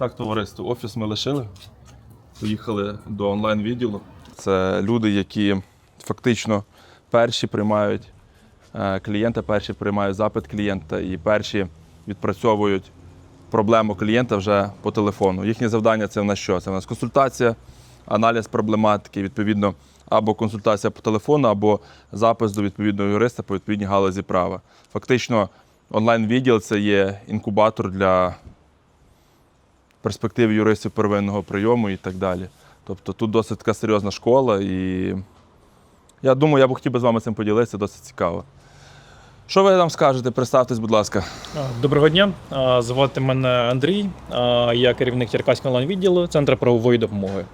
Так, товариство, офіс ми лишили. Поїхали до онлайн-відділу. Це люди, які фактично перші приймають е, клієнта, перші приймають запит клієнта і перші відпрацьовують проблему клієнта вже по телефону. Їхнє завдання це в нас що? Це в нас консультація, аналіз проблематики, відповідно, або консультація по телефону, або запис до відповідного юриста по відповідній галузі права. Фактично, онлайн-відділ це є інкубатор для перспектив юристів первинного прийому і так далі. Тобто тут досить така серйозна школа, і я думаю, я б хотів би з вами цим поділитися, досить цікаво. Що ви нам скажете? Представтесь, будь ласка. Доброго дня. Звати мене Андрій. Я керівник Черкаського онлайн-відділу Центру правової допомоги.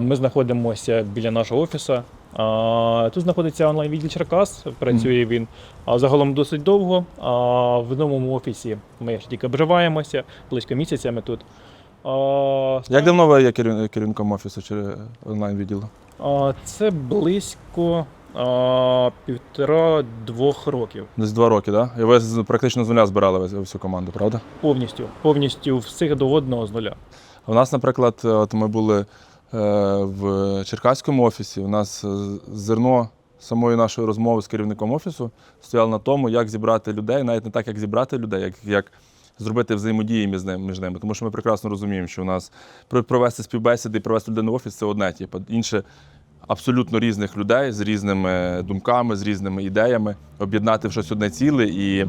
Ми знаходимося біля нашого офісу. Тут знаходиться онлайн-відділ Черкас. Працює він загалом досить довго. В новому офісі ми ще тільки обживаємося, близько місяця ми тут. А, Як давно ви є керів- керівником офісу чи онлайн-відділу? а, Це близько а, півтора-двох років. Десь два роки, так? Да? І ви з- практично з нуля збирали всю команду, правда? Повністю, повністю всіх до одного з нуля. У нас, наприклад, от ми були е, в Черкаському офісі. У нас е, зерно самої нашої розмови з керівником офісу стояло на тому, як зібрати людей, навіть не так, як зібрати людей, як, як зробити взаємодії між ними, між ними. Тому що ми прекрасно розуміємо, що у нас провести співбесіди і провести людину в офіс це одне, типу, інше. Абсолютно різних людей з різними думками, з різними ідеями, об'єднати в щось одне ціле. І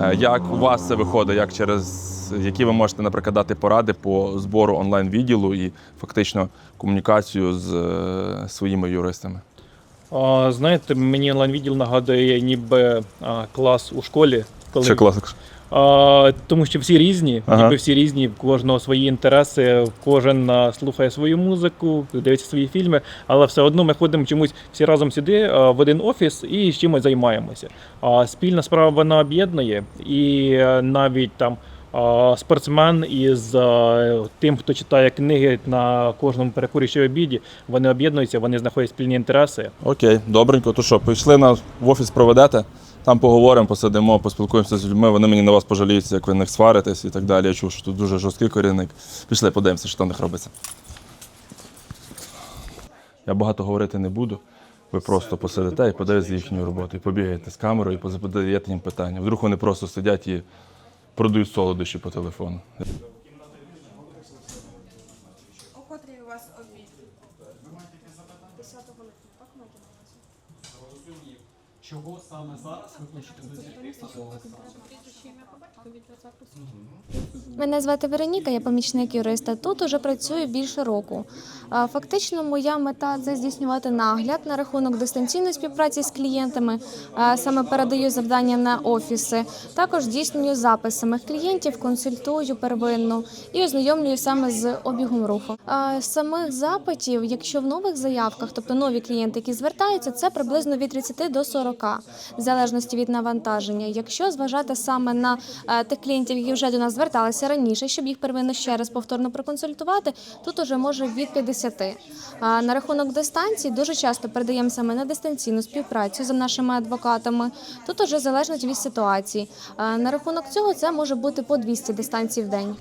е, як у вас це виходить, як через які ви можете, наприклад, дати поради по збору онлайн-відділу і фактично комунікацію з е, своїми юристами? Знаєте, мені онлайн-відділ нагадує ніби клас у школі. Коли, Ще класик. А, тому що всі різні, Ага. ніби всі різні, в кожного свої інтереси, кожен а, слухає свою музику, дивиться свої фільми, але все одно ми ходимо чомусь всі разом сюди а, в один офіс і з чимось займаємося. А спільна справа вона об'єднує, і е, навіть там. а, Спортсмен із а, тим, хто читає книги на кожному перекурі чи обіді, вони об'єднуються, вони знаходять спільні інтереси. Окей, добренько. То що, пішли на в офіс проведете, там поговоримо, посидимо, поспілкуємося з людьми. Вони мені на вас пожаліються, як ви них сваритесь і так далі. Я чув, що тут дуже жорсткий керівник. Пішли, подивимося, що там в них робиться. Я багато говорити не буду. Ви просто посидите і подивитесь їхню роботу, і побігаєте з камерою, і позадаєте їм питання. Вдруг вони просто сидять і продають солодощі по телефону. У котрій у вас обід? 10 липня, так маєте на увазі? Чого саме зараз ви хочете досягти Прізвище Мене звати Вероніка, я помічник юриста. Тут уже працюю більше року. Фактично, моя мета це здійснювати нагляд на рахунок дистанційної співпраці з клієнтами. Саме передаю завдання на офіси. Також здійснюю запис самих клієнтів, консультую первинно і ознайомлюю саме з обігом руху. Самих запитів, якщо в нових заявках, тобто нові клієнти, які звертаються, це приблизно від 30 до 40, в залежності від навантаження. Якщо зважати саме на е, тих клієнтів, які вже до нас зверталися раніше, щоб їх первинно ще раз повторно проконсультувати, тут уже може від 50. А на рахунок дистанції дуже часто передаємо саме на дистанційну співпрацю з нашими адвокатами. Тут уже залежить від ситуації. А на рахунок цього це може бути по 200 дистанцій в день.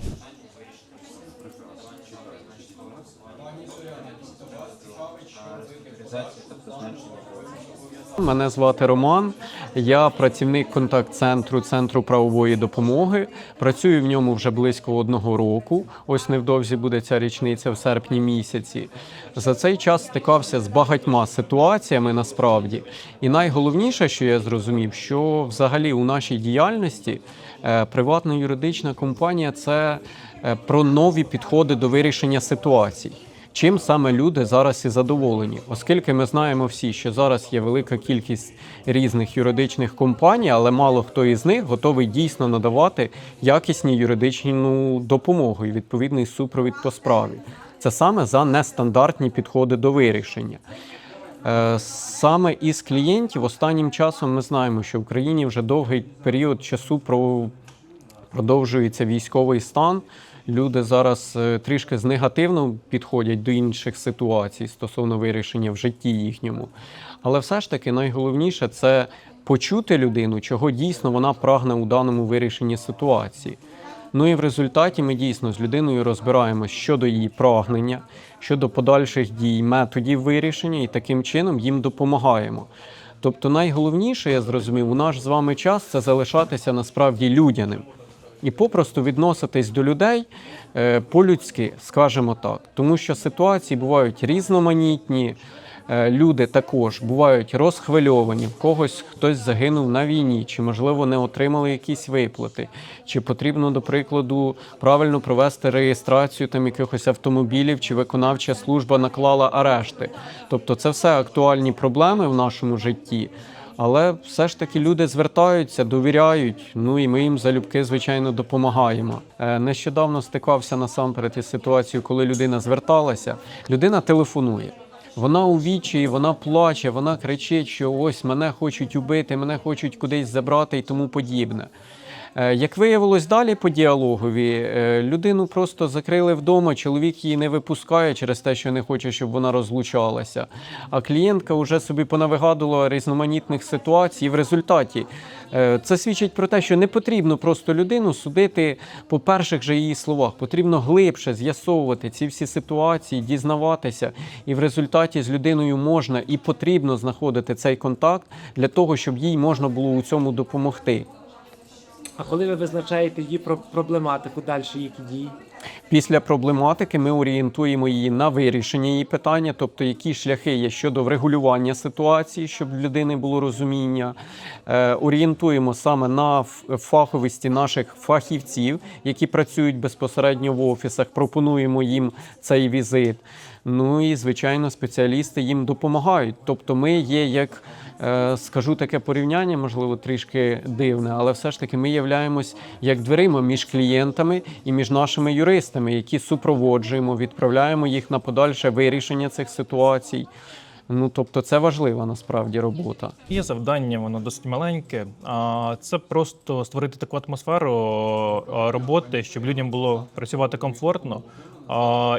Мене звати Роман. Я працівник контакт-центру Центру правової допомоги. Працюю в ньому вже близько одного року. Ось невдовзі буде ця річниця в серпні місяці. За цей час стикався з багатьма ситуаціями насправді. І найголовніше, що я зрозумів, що взагалі у нашій діяльності е, приватна юридична компанія це е, про нові підходи до вирішення ситуацій. Чим саме люди зараз і задоволені, оскільки ми знаємо всі, що зараз є велика кількість різних юридичних компаній, але мало хто із них готовий дійсно надавати якісні юридичну допомогу і відповідний супровід по справі. Це саме за нестандартні підходи до вирішення. Е, Саме із клієнтів останнім часом ми знаємо, що в країні вже довгий період часу продовжується військовий стан. Люди зараз е, трішки знегативно підходять до інших ситуацій стосовно вирішення в житті їхньому. Але все ж таки найголовніше це почути людину, чого дійсно вона прагне у даному вирішенні ситуації. Ну і в результаті ми дійсно з людиною розбираємось щодо її прагнення, щодо подальших дій, методів вирішення, і таким чином їм допомагаємо. Тобто, найголовніше, я зрозумів, у наш з вами час це залишатися насправді людяним і попросту відноситись до людей е, по-людськи, скажімо так. Тому що ситуації бувають різноманітні. Е, Люди також бувають розхвильовані, в когось хтось загинув на війні, чи можливо не отримали якісь виплати, чи потрібно, до прикладу, правильно провести реєстрацію там якихось автомобілів, чи виконавча служба наклала арешти. Тобто, це все актуальні проблеми в нашому житті. Але все ж таки люди звертаються, довіряють. Ну і ми їм залюбки, звичайно, допомагаємо. Е, Нещодавно стикався насамперед із ситуацією, коли людина зверталася. Людина телефонує. Вона у вічі, вона плаче, вона кричить, що ось мене хочуть убити, мене хочуть кудись забрати і тому подібне. Е, Як виявилось далі по діалогові, е, людину просто закрили вдома, чоловік її не випускає через те, що не хоче, щоб вона розлучалася. А клієнтка вже собі понавигадувала різноманітних ситуацій. В результаті е, це свідчить про те, що не потрібно просто людину судити по перших же її словах. Потрібно глибше з'ясовувати ці всі ситуації, дізнаватися. І в результаті з людиною можна і потрібно знаходити цей контакт для того, щоб їй можна було у цьому допомогти. А коли ви визначаєте її про проблематику, далі які дії? Після проблематики ми орієнтуємо її на вирішення її питання, тобто які шляхи є щодо врегулювання ситуації, щоб в людини було розуміння. Е, орієнтуємо саме на фаховості наших фахівців, які працюють безпосередньо в офісах. Пропонуємо їм цей візит. Ну і звичайно, спеціалісти їм допомагають. Тобто, ми є як скажу таке порівняння, можливо, трішки дивне, але все ж таки ми являємось як дверима між клієнтами і між нашими юристами, які супроводжуємо, відправляємо їх на подальше вирішення цих ситуацій. Ну тобто, це важлива насправді робота. Є завдання, воно досить маленьке. А це просто створити таку атмосферу роботи, щоб людям було працювати комфортно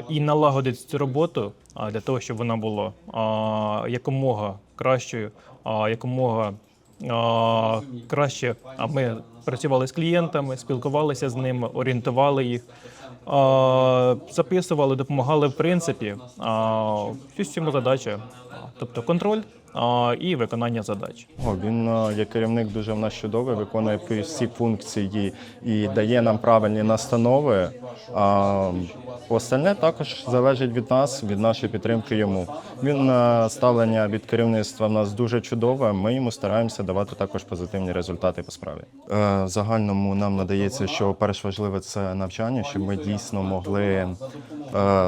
і налагодити цю роботу для того, щоб вона була якомога кращою, а, якомога краще. А ми працювали з клієнтами, спілкувалися з ними, орієнтували їх. Записували, допомагали в принципі. Всю цьому задача, тобто контроль і виконання задач. О, він е, як керівник дуже в нас чудовий, виконує всі функції і дає нам правильні настанови. А остальне також залежить від нас, від нашої підтримки йому. Він е, ставлення від керівництва в нас дуже чудове. Ми йому стараємося давати також позитивні результати по справі. Е, В загальному нам надається, що перш важливе це навчання, щоб ми дійсно могли е,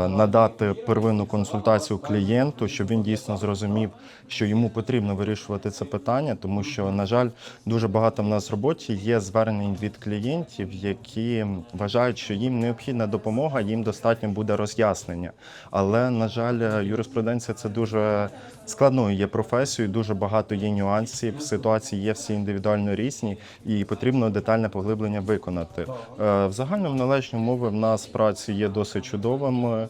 надати первинну консультацію клієнту, щоб він дійсно зрозумів, що йому потрібно вирішувати це питання, тому що, на жаль, дуже багато в нас в роботі є звернень від клієнтів, які вважають, що їм необхідна допомога, їм достатньо буде роз'яснення. Але, на жаль, юриспруденція це дуже складною є професією, дуже багато є нюансів. Ситуації є всі індивідуально різні, і потрібно детальне поглиблення виконати. Е, В загальному належні умови в нас праці є досить чудовими.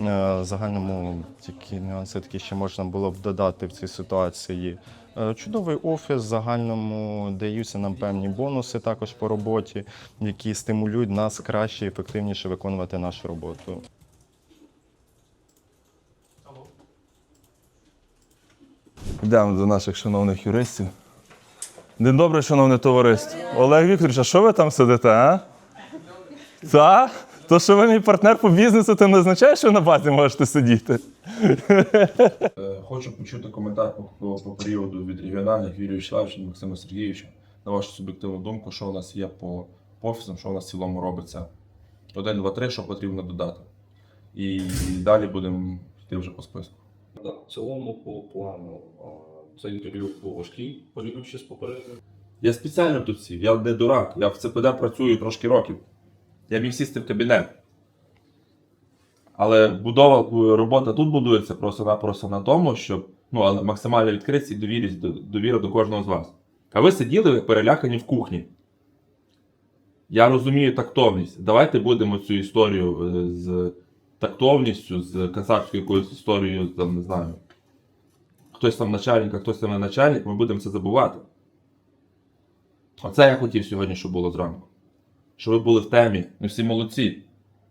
Е, загальному такі нюанси такі ще можна було б додати в цій ситуації. Е, Чудовий офіс, загальному даються нам певні бонуси також по роботі, які стимулюють нас краще і ефективніше виконувати нашу роботу. Йдемо до наших шановних юристів. День добрий, шановне товариство. Олег Вікторович, а що ви там сидите, а? Та? То, що ви мій партнер по бізнесу, це не означає, що на базі можете сидіти. Хочу почути коментар по, по, по періоду від регіональних Юрія Вячеславовича, Максима Сергійовича. На вашу суб'єктивну думку, що у нас є по, по офісам, що у нас в цілому робиться. Один, два, три, що потрібно додати. І далі будемо йти вже по списку. Да, в цілому по плану це інтерв'ю був важкий, порівнюючи з попереднім. Я спеціально тут сів, я не дурак, я в ЦПД працюю трошки років. Я міг сісти в кабінет. Але будова, робота тут будується просто-напросто на тому, щоб ну, максимальна відкритість і довірість, довіра до кожного з вас. А ви сиділи перелякані в кухні. Я розумію тактовність. Давайте будемо цю історію е, з тактовністю, з казахською якоюсь історією, там, не знаю. Хтось там начальник, а хтось там не начальник, ми будемо це забувати. Оце я хотів сьогодні, щоб було зранку. Що ви були в темі. Ви всі молодці.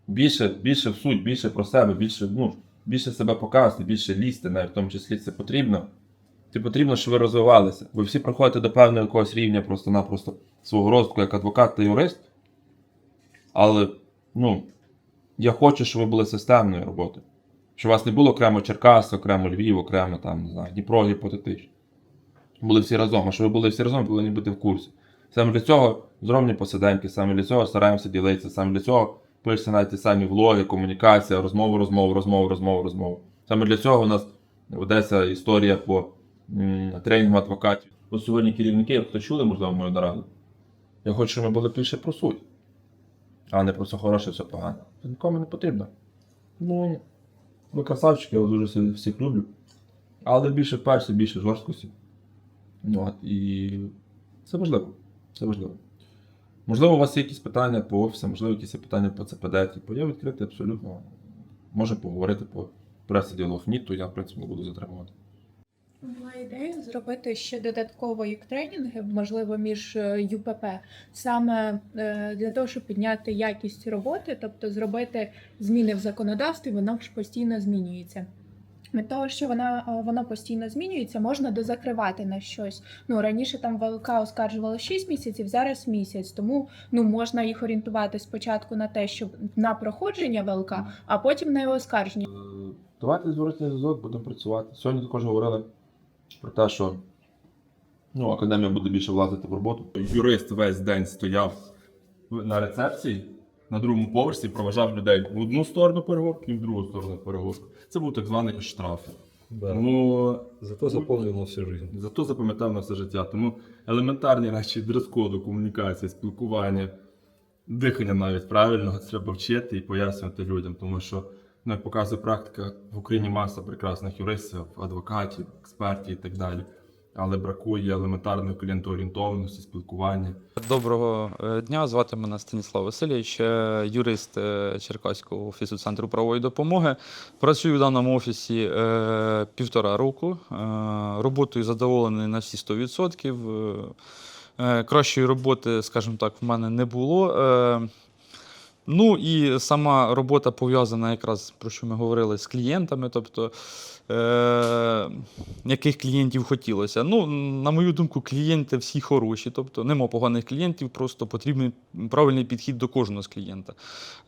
Більше, більше в суть, більше про себе, більше, ну, більше себе показувати, більше лізти, навіть в тому числі це потрібно. Це потрібно, щоб ви розвивалися. Ви всі приходите до певного якогось рівня просто-напросто свого розвитку як адвокат та юрист. Але, ну, я хочу, щоб ви були системною роботою. Щоб у вас не було окремо Черкас, окремо Львів, окремо там, не знаю, Дніпро гіпотетично. Були всі разом, а щоб ви були всі разом, повинні бути в курсі. Саме для цього зроблені посиденьки, саме для цього стараємося ділитися, саме для цього пишеться навіть ті самі влоги, комунікація, розмову, розмову, розмову, розмову, розмову. Саме для цього у нас ведеться історія по тренінгу адвокатів. От сьогодні керівники, хто чули, можливо, мою нараду. Я хочу, щоб ми були більше про суть, а не про все хороше, все погане. Це нікому не потрібно. Ну, ви красавчики, я вас дуже всіх люблю. Але більше перші, більше жорсткості. Ну, От, і це важливо. Це важливо. Можливо, у вас є якісь питання по офісу, можливо, якісь питання по ЦПД, типу, я відкритий абсолютно. Можемо поговорити по пресі діалог. Ні, то я, в принципі, не буду затримувати. Була ідея зробити ще додаткові тренінги, можливо, між е, ЮПП, саме е, для того, щоб підняти якість роботи, тобто зробити зміни в законодавстві, воно ж постійно змінюється. Від того, що вона е, воно постійно змінюється, можна дозакривати на щось. Ну раніше там ВЛК оскаржувало 6 місяців, зараз місяць. Тому ну можна їх орієнтувати спочатку на те, щоб на проходження ВЛК, а потім на його оскарження. Е, Давайте зворотний зв'язок, будемо працювати. Сьогодні також говорили про те, що ну, академія буде більше влазити в роботу. Юрист весь день стояв на рецепції на другому поверсі, проважав людей в одну сторону переговорки і в другу сторону переговорки. Це був так званий штраф. Ну, Зато заповнено всю життя. Зато запам'ятав на все життя. Тому елементарні речі дрес-коду, комунікація, спілкування, дихання навіть правильного треба вчити і пояснювати людям, тому що ну, як показує практика, в Україні маса прекрасних юристів, адвокатів, експертів і так далі. Але бракує елементарної клієнтоорієнтованості, спілкування. Доброго е, дня. Звати мене Станіслав Васильович, юрист е, Черкаського офісу Центру правової допомоги. Працюю в даному офісі е, півтора року. Роботою задоволений на всі 100%. Е, е, Кращої роботи, скажімо так, в мене не було. Ну і сама робота пов'язана якраз про що ми говорили з клієнтами, тобто е, яких клієнтів хотілося. Ну, на мою думку, клієнти всі хороші, тобто нема поганих клієнтів, просто потрібний правильний підхід до кожного з клієнта.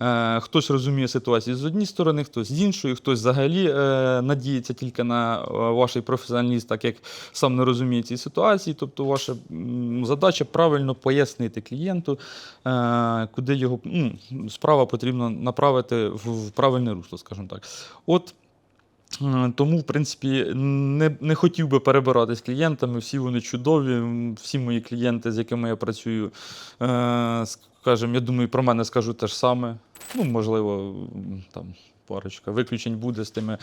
Е, хтось розуміє ситуацію з однієї сторони, хтось з іншої, хтось взагалі е, надіється тільки на е, ваш професіоналіст, так як сам не розуміє ці ситуації. Тобто, ваша задача правильно пояснити клієнту, е, куди його ну, справа потрібно направити в, правильне русло, скажімо так. От Е, Тому, в принципі, не, не хотів би перебирати з клієнтами. Всі вони чудові. Всі мої клієнти, з якими я працюю, е, скажімо, я думаю, про мене скажу те ж саме. Ну, можливо, там парочка виключень буде з тими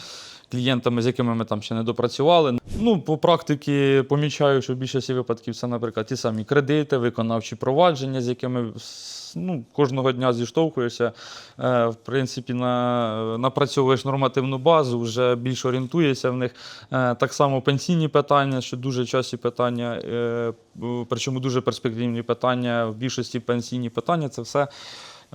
клієнтами, з якими ми там ще не допрацювали. Ну, по практиці помічаю, що в більшості випадків це, наприклад, ті самі кредити, виконавчі провадження, з якими ну, кожного дня зіштовхуєшся. Е, В принципі, на, напрацьовуєш нормативну базу, вже більш орієнтуєшся в них. Е, Так само пенсійні питання, що дуже часті питання, е, причому дуже перспективні питання, в більшості пенсійні питання це все.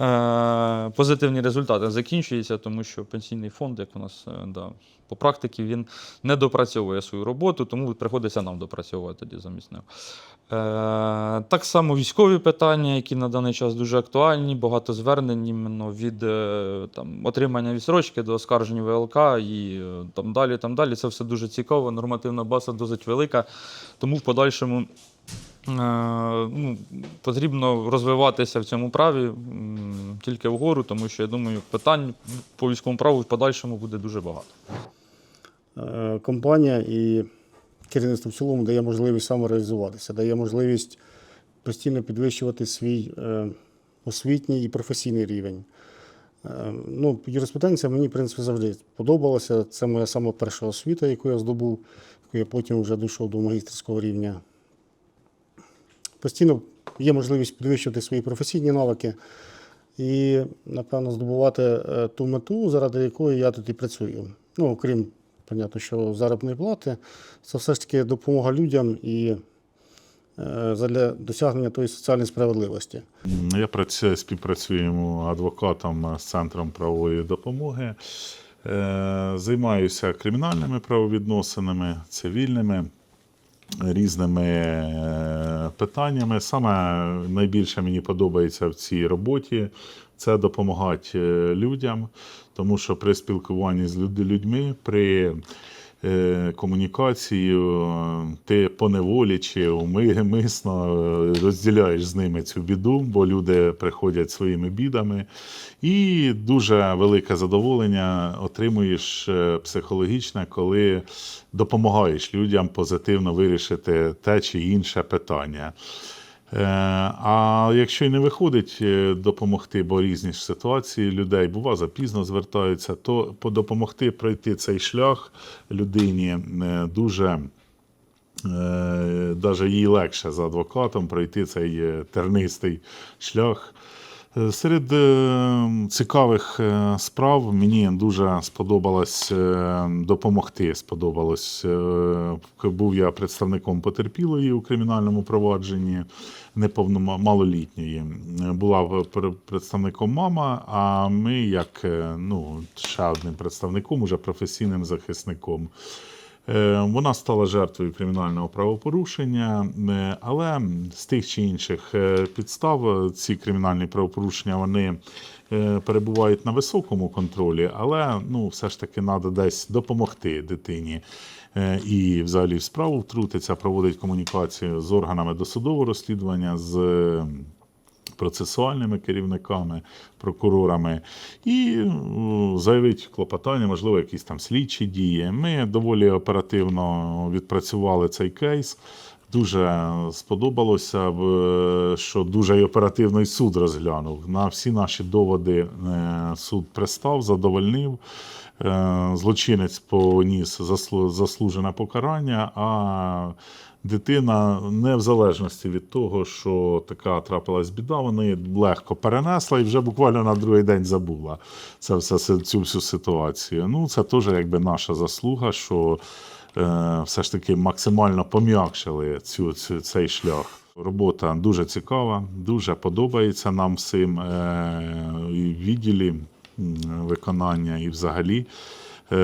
Е, Позитивні результати закінчуються, тому що пенсійний фонд, як у нас е, да, по практиці, він не допрацьовує свою роботу, тому приходиться нам допрацьовувати тоді замість нього. Е, Так само військові питання, які на даний час дуже актуальні, багато звернень іменно від е, там, отримання відсрочки до оскарження ВЛК і там далі, там далі. Це все дуже цікаво, нормативна база досить велика. Тому в подальшому ну, потрібно розвиватися в цьому праві тільки вгору, тому що я думаю, питань по військовому праву в подальшому буде дуже багато. Е, компанія і керівництво в цілому дає можливість самореалізуватися, дає можливість постійно підвищувати свій е, освітній і професійний рівень. Е, Ну, юриспруденція мені, в принципі, завжди подобалася. Це моя сама перша освіта, яку я здобув, яку я потім вже дійшов до магістерського рівня. Постійно є можливість підвищувати свої професійні навики і, напевно, здобувати е, ту мету, заради якої я тут і працюю. Ну, окрім Понятно, що заробітної плати це все ж таки допомога людям і е, задля досягнення тої соціальної справедливості. Я працюю, співпрацюємо адвокатом з центром правової допомоги. Е, Займаюся кримінальними правовідносинами, цивільними, різними е, питаннями. Саме найбільше мені подобається в цій роботі це допомагати е, людям, тому що при спілкуванні з людьми, при е, комунікації, е, ти поневолі чи умисно е, розділяєш з ними цю біду, бо люди приходять своїми бідами. І дуже велике задоволення отримуєш психологічне, коли допомагаєш людям позитивно вирішити те чи інше питання. Е, А якщо й не виходить е, допомогти, бо різні ж ситуації людей, бува запізно звертаються, то по- допомогти пройти цей шлях людині е, дуже навіть їй легше за адвокатом пройти цей тернистий шлях. Е, Серед е, цікавих е, справ мені дуже сподобалось допомогти. Сподобалось. Був я представником потерпілої у кримінальному провадженні неповномалолітньої. Була представником мама, а ми, як ну, ще одним представником, уже професійним захисником. Е, Вона стала жертвою кримінального правопорушення, е, але з тих чи інших е, підстав ці кримінальні правопорушення вони перебувають на високому контролі, але ну, все ж таки треба десь допомогти дитині. І взагалі в справу втрутиться, проводить комунікацію з органами досудового розслідування, з процесуальними керівниками, прокурорами і ну, заявить клопотання, можливо, якісь там слідчі дії. Ми доволі оперативно відпрацювали цей кейс. Дуже сподобалося, б, що дуже й оперативно і суд розглянув. На всі наші доводи е, суд пристав, задовольнив. Е, Злочинець поніс заслу- заслужене покарання, а дитина, не в залежності від того, що така трапилась біда, вона її легко перенесла і вже буквально на другий день забула це все, цю всю ситуацію. Ну, це теж якби наша заслуга, що е, все ж таки максимально пом'якшили цю, цю, цей шлях. Робота дуже цікава, дуже подобається нам всім е, відділі виконання, і взагалі. Е,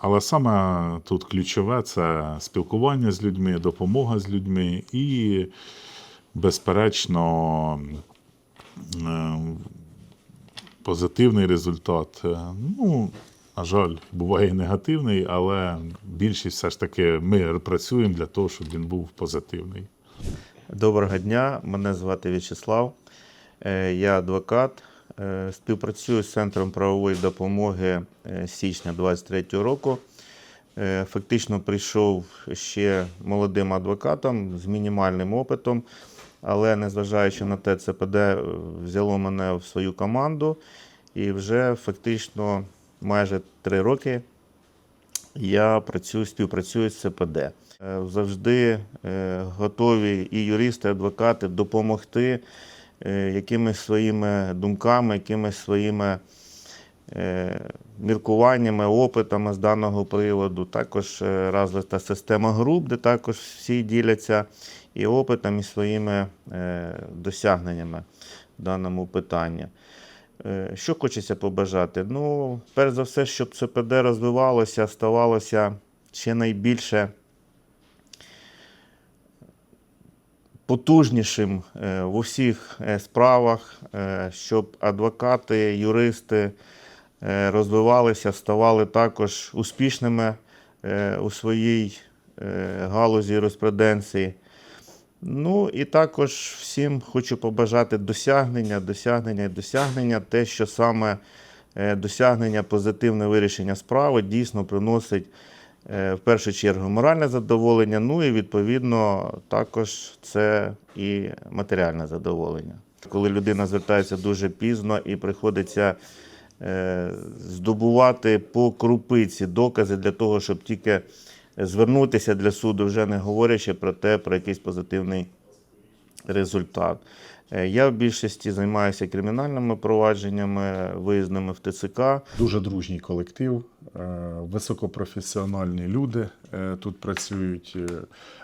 Але саме тут ключове це спілкування з людьми, допомога з людьми і, безперечно, е, позитивний результат. Е, Ну, на жаль, буває і негативний, але більшість все ж таки ми працюємо для того, щоб він був позитивний. Доброго дня, мене звати В'ячеслав. Я адвокат. Е, Співпрацюю з Центром правової допомоги е, з січня 2023 року. Е, Фактично прийшов ще молодим адвокатом з мінімальним опитом, але незважаючи на те, ЦПД взяло мене в свою команду і вже фактично майже три роки я працюю, співпрацюю з ЦПД. Завжди готові і юристи, і адвокати допомогти якимись своїми думками, якимись своїми е, міркуваннями, опитами з даного приводу. Також е, розвита система груп, де також всі діляться і опитом, і своїми е, досягненнями в даному питанні. Е, Що хочеться побажати? Ну, перш за все, щоб ЦПД розвивалося, ставалося ще найбільше потужнішим е, в усіх е, справах, е, щоб адвокати, юристи розвивалися, ставали також успішними у своїй галузі юриспруденції. Ну і також всім хочу побажати досягнення, досягнення досягнення, те, що саме досягнення, позитивне вирішення справи дійсно приносить в першу чергу моральне задоволення, ну і відповідно також це і матеріальне задоволення. Коли людина звертається дуже пізно і приходиться е, здобувати по крупиці докази для того, щоб тільки звернутися для суду, вже не говорячи про те, про якийсь позитивний результат. Е, Я в більшості займаюся кримінальними провадженнями, виїзними в ТЦК. Дуже дружній колектив. високопрофесіональні люди е, тут працюють, е,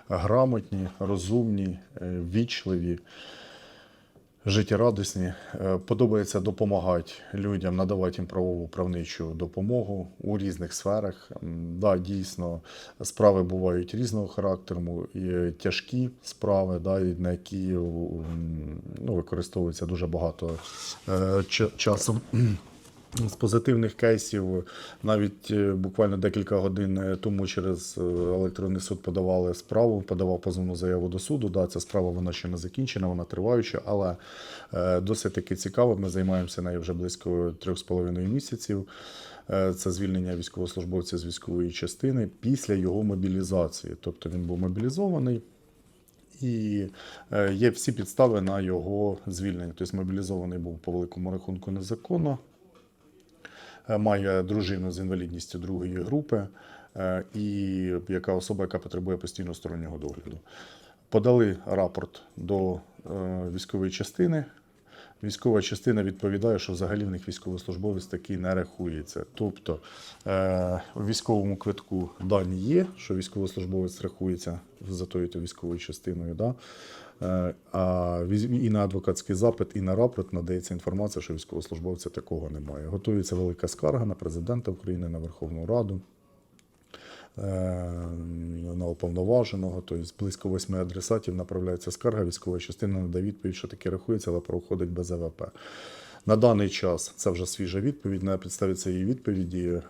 грамотні, розумні, е, ввічливі життєрадісні. Е, Подобається допомагати людям, надавати їм правову правничу допомогу у різних сферах. Да, дійсно, справи бувають різного характеру, і тяжкі справи, да, на які ну, використовується дуже багато е, часу. З позитивних кейсів навіть е, буквально декілька годин е, тому через е, електронний суд подавали справу, подавав позовну заяву до суду. Да, ця справа вона ще не закінчена, вона триваюча, але досить таки цікаво. Ми займаємося нею вже близько трьох з половиною місяців. Це звільнення військовослужбовця з військової частини після його мобілізації. Тобто він був мобілізований. І є всі підстави на його звільнення. Тобто мобілізований був по великому рахунку незаконно, має дружину з інвалідністю другої групи, е, і яка особа, яка потребує постійного стороннього догляду. Подали рапорт до е, військової частини. Військова частина відповідає, що взагалі в них військовослужбовець такий не рахується. Тобто е, у військовому квитку дані є, що військовослужбовець рахується за тою то військовою частиною. Да? Е, а і на адвокатський запит, і на рапорт надається інформація, що військовослужбовця такого немає. Готується велика скарга на президента України, на Верховну Раду. е, На уповноваженого, тобто близько восьми адресатів направляється скарга, військова частина надає відповідь, що таке рахується, але проходить без АВП. На даний час це вже свіжа відповідь. На підставі цієї відповіді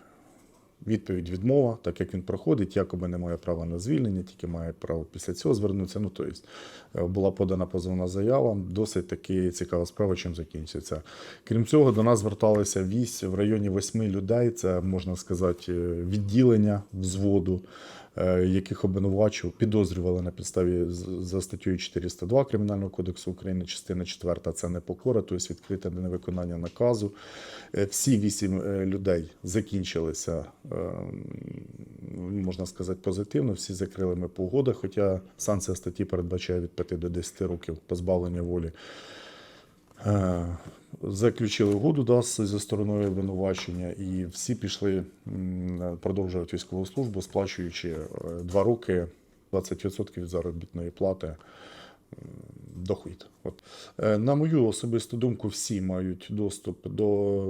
відповідь відмова, так як він проходить, якоби не має права на звільнення, тільки має право після цього звернутися. Ну, тобто була подана позовна заява. Досить таки цікава справа, чим закінчиться. Крім цього, до нас зверталися вісь в районі восьми людей. Це можна сказати е, відділення взводу. Е, Яких обвинувачував, підозрювали на підставі за статтею 402 Кримінального кодексу України, частина 4 це непокора, тобто відкрите невиконання наказу. Е, Всі вісім е, людей закінчилися, можна сказати, позитивно. Всі закрили ми по угодах, хоча санкція статті передбачає від 5 до 10 років позбавлення волі. Е, Заключили угоду да, зі стороною обвинувачення, і всі пішли продовжувати військову службу, сплачуючи е, два роки 20% від заробітної плати дохід. От. Е, На мою особисту думку, всі мають доступ до,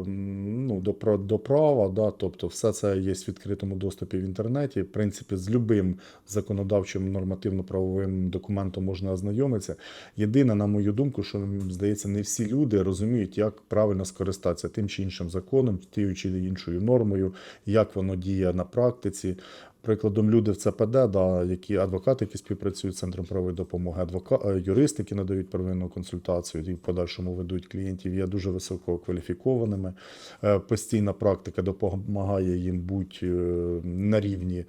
ну, до, до права, да, тобто все це є в відкритому доступі в інтернеті. В принципі, з любим законодавчим нормативно-правовим документом можна ознайомитися. Єдине, на мою думку, що здається, не всі люди розуміють, як правильно скористатися тим чи іншим законом, тією чи іншою нормою, як воно діє на практиці. Прикладом, люди в ЦПД, да, які адвокати, які співпрацюють з центром правової допомоги, адвока... е, юристи, які надають первинну консультацію і в подальшому ведуть клієнтів, є дуже висококваліфікованими. Е, Постійна практика допомагає їм бути е, на рівні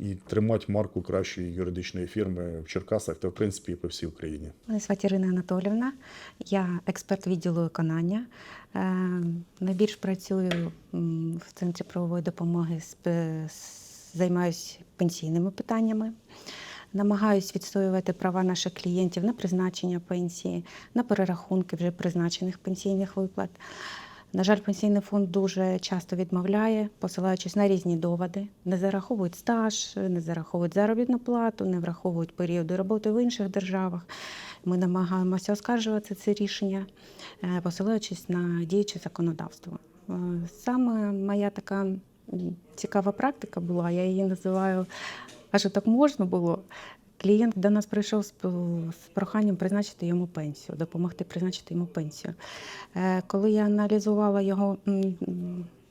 і тримати марку кращої юридичної фірми в Черкасах та в принципі по всій Україні. Мене звати Ірина Анатолівна, я експерт відділу виконання. Е, Найбільш працюю в центрі правової допомоги, займаюся пенсійними питаннями. Намагаюсь відстоювати права наших клієнтів на призначення пенсії, на перерахунки вже призначених пенсійних виплат. На жаль, пенсійний фонд дуже часто відмовляє, посилаючись на різні доводи. Не зараховують стаж, не зараховують заробітну плату, не враховують періоди роботи в інших державах. Ми намагаємося оскаржувати це рішення, е, посилаючись на діюче законодавство. Е, Саме моя така цікава практика була, я її називаю, а що так можна було. Клієнт до нас прийшов з проханням призначити йому пенсію, допомогти призначити йому пенсію. Е, Коли я аналізувала його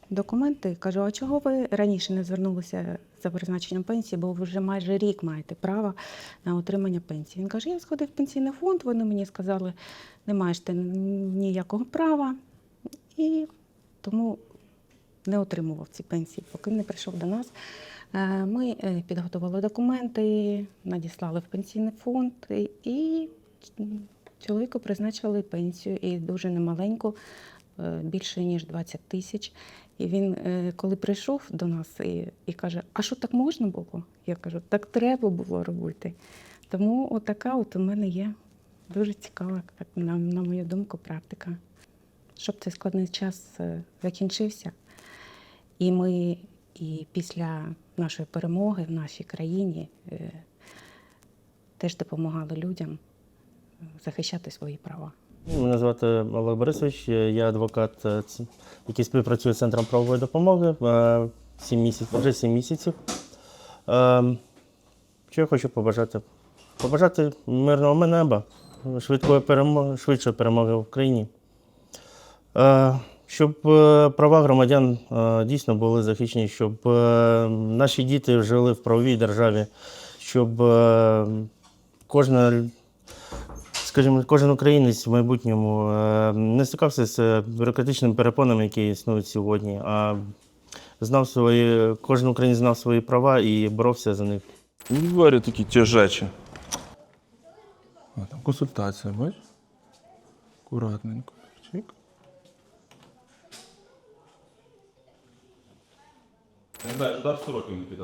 документи, кажу, а чого ви раніше не звернулися за призначенням пенсії, бо ви вже майже рік маєте право на отримання пенсії. Він каже, я сходив в пенсійний фонд, вони мені сказали, не маєш ти ніякого права, і тому не отримував ці пенсії, поки не прийшов до нас. Е, Ми е, підготували документи, надіслали в пенсійний фонд і- чоловіку призначили пенсію і дуже немаленьку, е, більше ніж 20 тисяч. І він, коли прийшов до нас і, і каже, а що так можна було? Я кажу, так треба було робити. Тому отака от у мене є дуже цікава, так, на, на мою думку, практика. Щоб цей складний час закінчився. І ми і після нашої перемоги в нашій країні е, теж допомагали людям е, захищати свої права. Мене звати Олег Борисович, я адвокат, е, який співпрацює з центром правової допомоги е, сім місяців, вже 7 місяців. Е, Що я хочу побажати? Побажати мирного неба, швидкої перемоги, швидшої перемоги в Україні. Щоб е, права громадян е, дійсно були захищені, щоб е, наші діти жили в правовій державі, щоб кожна скажімо, кожен українець в майбутньому не стикався з бюрократичними перепонами, які існують сьогодні, а знав свої, кожен українець знав свої права і боровся за них. Ну, Двері такі тяжечі. А, там консультація, бачиш? Акуратненько. Не знаю, 40 не піде.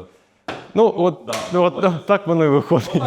Ну, от, ну, от так воно і виходить.